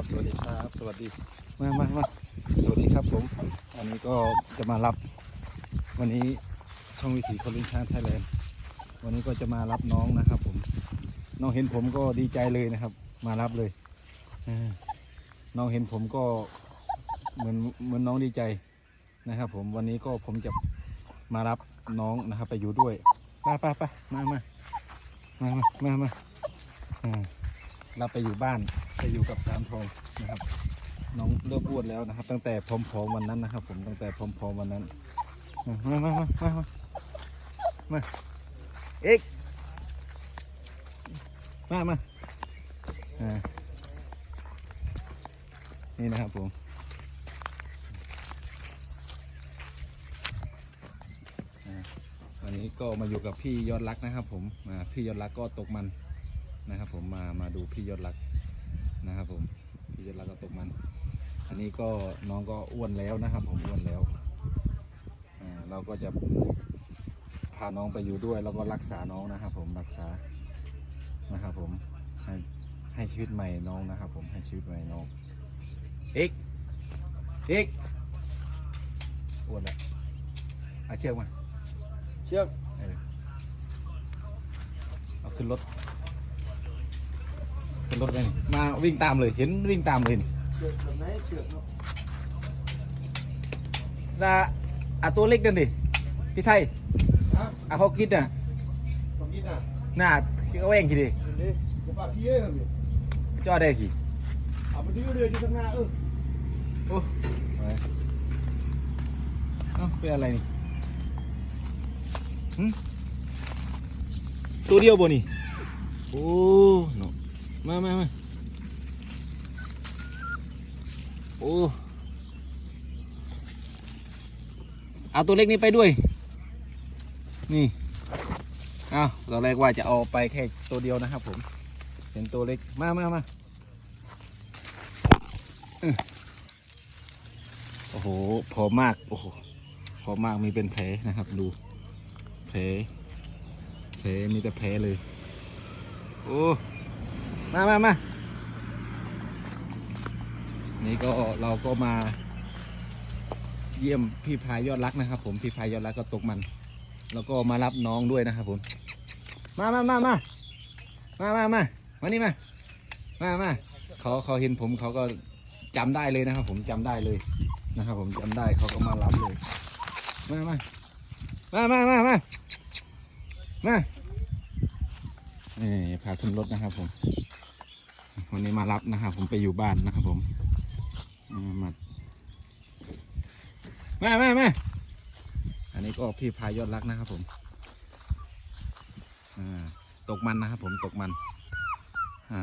ครับ สวัสดีครับ สวัสดีมามามาสวัสดีครับผม อันนี้ก็จะมารับ วันนี้ช่องวิถีคนลิ้นช้างไทยแลนด์วันนี้ก็จะมารับน้องนะครับผม น้องเห็นผมก็ดีใจเลยนะครับ มารับเลยเออน้องเห็นผมก็เหมือนเหมือนน้องดีใจนะครับผมวันนี้ก็ผมจะมารับน้องนะครับ ไปอยู่ด้วยไปไปไปมามามามามามา อ่าไปอยู่บ้านไปอยู่กับสามทองนะครับ น้องเริ่มอ้วนแล้วนะครับ ตั้งแต่พร้อมๆวันนั้นนะครับ ผมตั้งแต่พร้อมๆวันนั้นมามามามามามาเอกมามาอ่านี่นะครับผมอ่าวันนี้ก็มาอยู่กับพี่ยอดรักนะครับ ผมอ่าพี่ยอดรักก็ตกมัน นะครับผมมามาดูพี่ยศรักนะครับผมพี่ยศรักก็ตกมัน อันนี้ก็น้องก็อ้วนแล้วนะครับ ผมอ้วนแล้วอ่าเราก็จะพาน้องไปอยู่ด้วย แล้วก็รักษาน้องนะครับ ผมรักษานะครับ ผมให้ให้ชีวิตใหม่น้องนะครับ ผมให้ชีวิตใหม่น้องเอกเอกอ้วนแล้วเอาเชือกมา เชือกเออเอาขึ้นรถขึ้น รถเลยนี่มาวิ่งตามเลยเห็นวิ่งตามเลยนี่เชือกแบบไหนเชือกเนาะนะอะตัวเล็กนั่นดิพี่ไทยฮะอะเขาคิดน่ะตรงนี้น่ะหน้าเขาแว่งทีดิเห็นดิกูปากพี่เอ้ยนี่จอได้กี่เอามาดื้อเรืออยู่ข้างหน้าเออโอ้ไปเอ้าเป็นอะไรนี่หึตัวเดียวบ่นี่โอ้เนาะ มามามาโอ้เอาตัวเล็กนี้ไปด้วย นี่เอาตอนแรกว่าจะเอาไปแค่ตัวเดียวนะครับผมเห็นตัวเล็ก มามามาอโอ้โหผอมาก โอ้โหผอมากมีเป็นแผลนะครับ ดู แผล แผลมีแต่แผลเลย โอ้ มามามานี่ก็เราก็มา เยี่ยมพี่พายยอดรักนะครับผมพี่พายยอดรักก็ตกมัน แล้วก็มารับน้องด้วยนะครับผม มามามามามามามามานี่มามามาเขาเขาเห็นผมเขาก็จำได้เลยนะครับ ผมจำได้เลยนะครับผมจำได้เขาก็มารับเลย มามามามามามามา นี่พาขึ้นรถนะครับ ผม วันนี้มารับนะครับผมไปอยู่บ้านนะครับผมอ่ามามามามาอันนี้ก็พี่พายยอดรักนะครับ ผมอ่าตกมันนะครับผมตกมันอ่า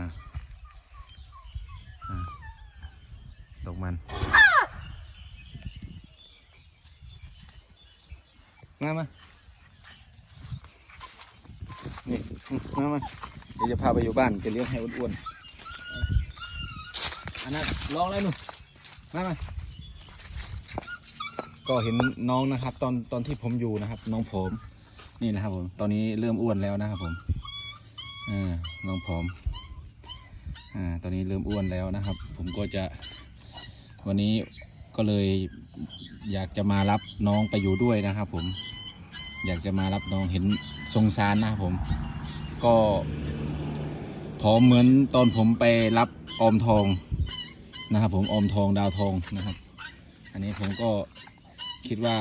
อ่าตกมันมามา นี่มามาเดี๋ยวจะพาไปอยู่บ้านจะเลี้ยงให้อ้วนๆอันนั้นลองเลยหนูมามาก็เห็นน้องนะครับ ตอนตอนที่ผมอยู่นะครับ น้องผมนี่นะครับผม ตอนนี้เริ่มอ้วนแล้วนะครับผมอ่าน้องผมอ่าตอนนี้เริ่มอ้วนแล้วนะครับ ผมก็จะวันนี้ก็เลยอยากจะมารับน้องไปอยู่ด้วยนะครับผม อยากจะมารับน้องเห็นสงสารนะครับผม ก็พอเหมือนตอนผมไปรับออมทองนะครับ ผมออมทองดาวทองนะครับ อันนี้ผมก็คิดว่า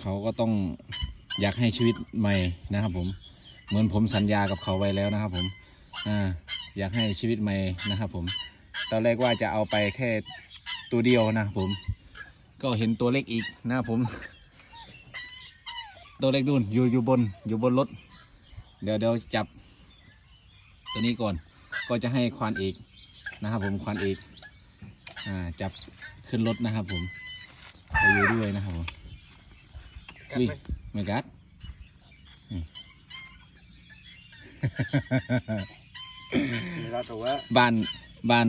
เขาก็ต้องอยากให้ชีวิตใหม่นะครับผมเหมือนผมสัญญากับเขาไว้แล้วนะครับ ผมอ่าอยากให้ชีวิตใหม่นะครับ ผมตอนแรกว่าจะเอาไปแค่ตัวเดียวนะผม ก็เห็นตัวเล็กอีกนะครับผม ตัวเล็กนู่นอยู่อยู่บนอยู่บนรถ เดี๋ยวเดี๋ยวจับ ตัวนี้ก่อน ก็จะให้ควานเอกนะครับ ผมควานเอกอ่าจับขึ้นรถนะครับ ผมไปอยู่ด้วยนะครับผมกัดอุ้ยไหมไม่กัดนี่เวลาตัวว่าบ้านบ้าน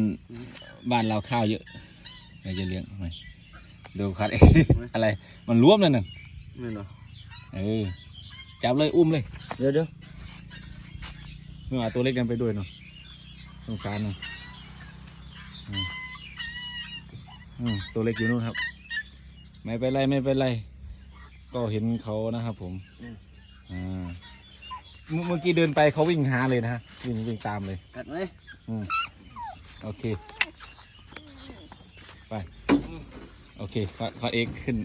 บ้านเราข้าวเยอะเราจะเลี้ยงทำไมดูคัดอะไร มันรวมนั่นน่ะไม่เนาะ เออจับเลยอุ้มเลย เดี๋ยวเดี๋ยวไม่เอาตัวเล็กนั้นไปด้วยเนาะสงสารเนาะอืมอืมตัวเล็กอยู่นู่นครับ ไม่เป็นไรไม่เป็นไร ก็เห็นเขานะครับผมอืมอ่าเมื่อเมื่อกี้เดินไปเขาวิ่งหาเลยนะฮะวิ่งวิ่งตามเลยกัดไหมอืมโอเค ไป โอเคขอขอเอกขึ้น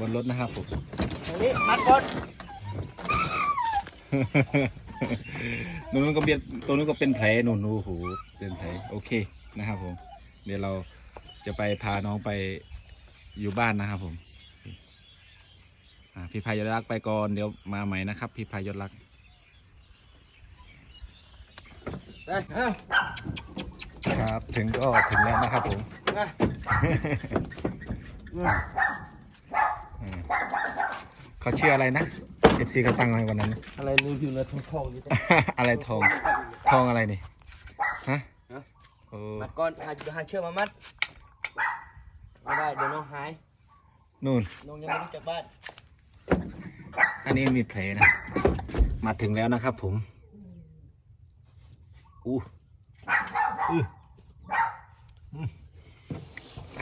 บนรถนะครับผมทางนี้มัดก่อนนู่นนก็เบียดตัวนู้นก็เป็นแผลนู่นโอ้โหเป็นแผลโอเคนะครับผม เดี๋ยวเราจะไปพาน้องไปอยู่บ้านนะครับผมอ่าพี่พายศรักษ์ไปก่อนเดี๋ยวมาใหม่นะครับ พี่พายศรักษ์ไปเอาครับ ถึงก็ถึงแล้วนะครับผมไปอืมอืม เขาชื่ออะไรนะเอฟซีเขาตั้งไว้วันนั้นอะไรลืมอยู่เลยทองทองๆอยู่อะไรทองทองอะไรนี่ฮะฮะโอ้มัดก่อนหาหาเชือกมามัดไม่ได้เดี๋ยวน้องหายนู่นน้องยังไม่ได้จากบ้านอันนี้มีแผลนะ มาถึงแล้วนะครับผมอู้อืออืม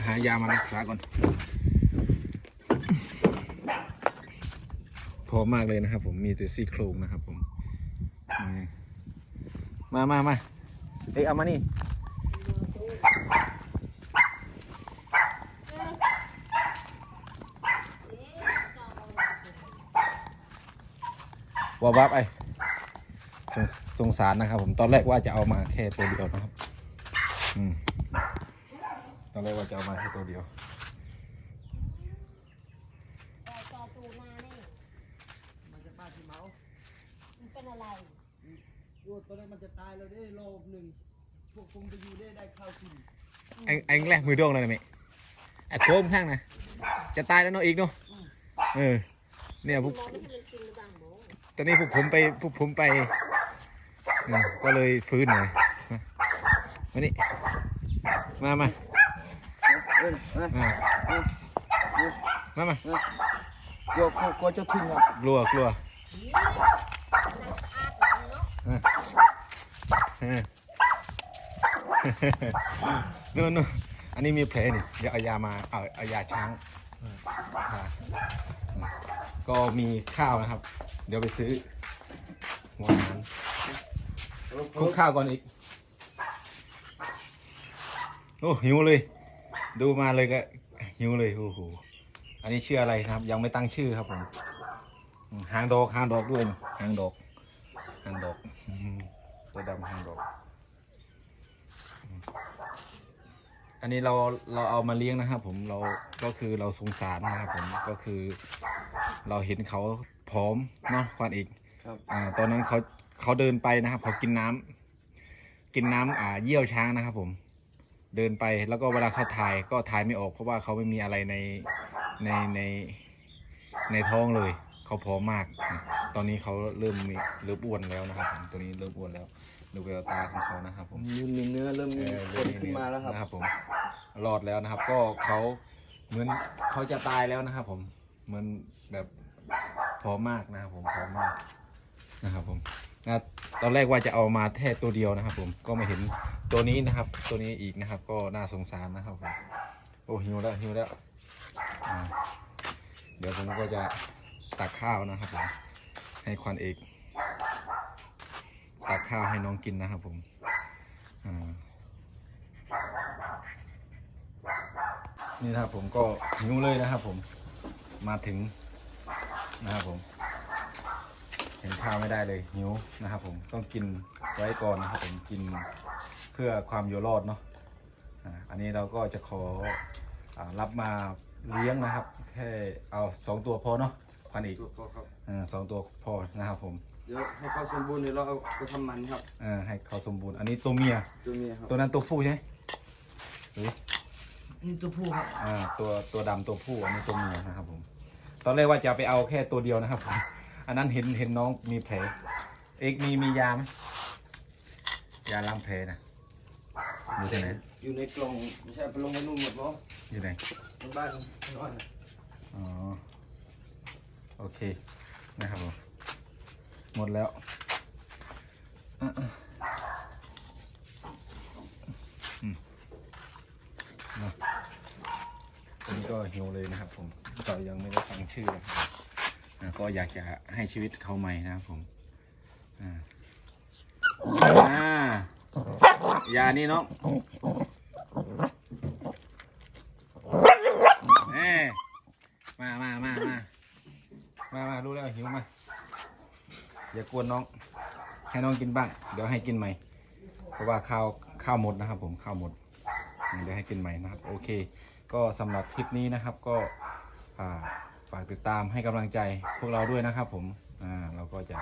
หายามารักษาก่อน พร้อมมากเลยนะครับ ผมมีแต่ซี่โครงนะครับ ผม มามามาเอ้ยเอามานี่วาวับไอสสงสารนะครับ ผมตอนแรกว่าจะเอามาแค่ตัวเดียวนะครับ อืมตอนแรกว่าจะเอามาแค่ตัวเดียว แต่จอตูมานี่ มันจะบ้านที่เมา มันเป็น อะไรดูตัวนี้มันจะตายแล้วได้โลหนึ่งพวกคงจะอยู่ได้ได้ข้าวกินไอ้ไอ้แรกมือโด่งเลยนะเมไอ้โค้งข้างนะจะตายแล้วเนาะอีกเนาะเออเนี่ยพวกมองไม่ทันเลยกินหรือเปล่าโมตอนนี้พวกผมไปพวกผมไปอืมก็เลยฟื้นหน่อยมามานี่มามาเอ้ยมามาเอาเอามามาเอากลัวกลัวกลัวจะทิ้งอะกลัวกลัว อาดหลังเนาะ เออเออ นู่นนู่นอันนี้มีแผลนี่ เดี๋ยวเอายามาเอาเอายาช้างก็มีข้าวนะครับ เดี๋ยวไปซื้อหัวาหารคลุกข้าวก่อนอีก โอ้หิวเลย ดูมาเลยก็หิวเลยโอ้โหอันนี้ชื่ออะไรนะครับ ยังไม่ตั้งชื่อครับผมหางดอกหางดอกด้วยหางดอกหางดอก ตัวดำหางดอกอืมอันนี้เราเราเอามาเลี้ยงนะครับผมเราก็คือเราสงสารนะครับผมก็คือ เราเห็นเขาผอมเนาะควานอีกครับอ่าตอนนั้นเขาเขาเดินไปนะครับเขากินน้ำกินน้ำอ่าเยี่ยวช้างนะครับ ผม เดินไปแล้วก็เวลาเขาถ่ายก็ถ่ายไม่ออกเพราะว่าเขาไม่มีอะไรในในในในท้องเลย เขาผอมมากนะ ตอนนี้เขาเริ่มมีเริ่มอ้วนแล้วนะครับผมตัวนี้เริ่มอ้วนแล้วดูแววตาของเขานะครับผมมีมีเนื้อเริ่มมีเออคนขึ้นมาแล้วครับนะครับผมรอดแล้วนะครับ ก็เขาเหมือนเขาจะตายแล้วนะครับ ผมเหมือนแบบผอมมากนะครับผมผอมมากนะครับผมนะตอนแรกว่าจะเอามาแค่ตัวเดียวนะครับ ผมก็มาเห็นตัวนี้นะครับ ตัวนี้อีกนะครับ ก็น่าสงสารนะครับผมโอ้หิวแล้วหิวแล้วอ่าเดี๋ยวผมก็จะตักข้าวนะครับผม ให้ควันเอกตักข้าวให้น้องกินนะครับผมนี่นะครับผมก็หิวเลยนะครับผมมาถึงนะครับผม เห็นข้าวไม่ได้เลยหิวนะครับผมต้องกินไว้ก่อนนะครับผมกินเพื่อความอยู่รอดเนาะอันนี้เราก็จะขออรับมาเลี้ยงนะครับ แค่เอาสองตัวพอเนาะ ควันอีกตัวพอครับอ่าสองตัวพอนะครับผมเดี๋ยวให้เขาสมบูรณ์เดี๋ยวเราเอาไปทำมันครับอ่าให้เขาสมบูรณ์อันนี้ตัวเมีย ตัวเมียครับตัวนั้นตัวผู้ใช่ไหมหรือนี่ตัวผู้ครับอ่าตัวตัวดำตัวผู้อันนี้ตัวเมียนะครับผม ตอนแรกว่าจะไปเอาแค่ตัวเดียวนะครับผมอันนั้นเห็นเห็นน้องมีแผลเอกมีมียาไหมยาล้างแผลนะอยู่ที่ไหนอยู่ในกล่องไม่ใช่เอาไปลงในนู่นหมดเพราะอยู่ไหน ในบ้านนอนอ๋อ โอเคนะครับหมดแล้วผมก็หิวเลยนะครับผมก็ยังไม่ได้ฟังชื่อนะก็อยากจะให้ชีวิตเขาใหม่นะครับผมอ่าอยานี่เนาะ อย่ากวนน้อง ให้น้องกินบ้าง เดี๋ยวให้กินใหม่ เพราะว่าข้าวข้าวหมดนะครับ ผมข้าวหมด เดี๋ยวให้กินใหม่นะครับ โอเค ก็สำหรับคลิปนี้นะครับ ก็ฝากติดตามให้กำลังใจพวกเราด้วยนะครับ ผมเราก็จะ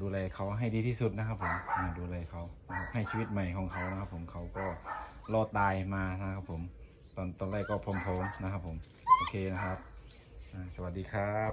ดูแลเขาให้ดีที่สุดนะครับผมดูแลเขาให้ชีวิตใหม่ของเขานะครับ ผมเขาก็รอดตายมานะครับผมตอนตอนแรกก็พร้อมๆนะครับผมโอเคนะครับ สวัสดีครับ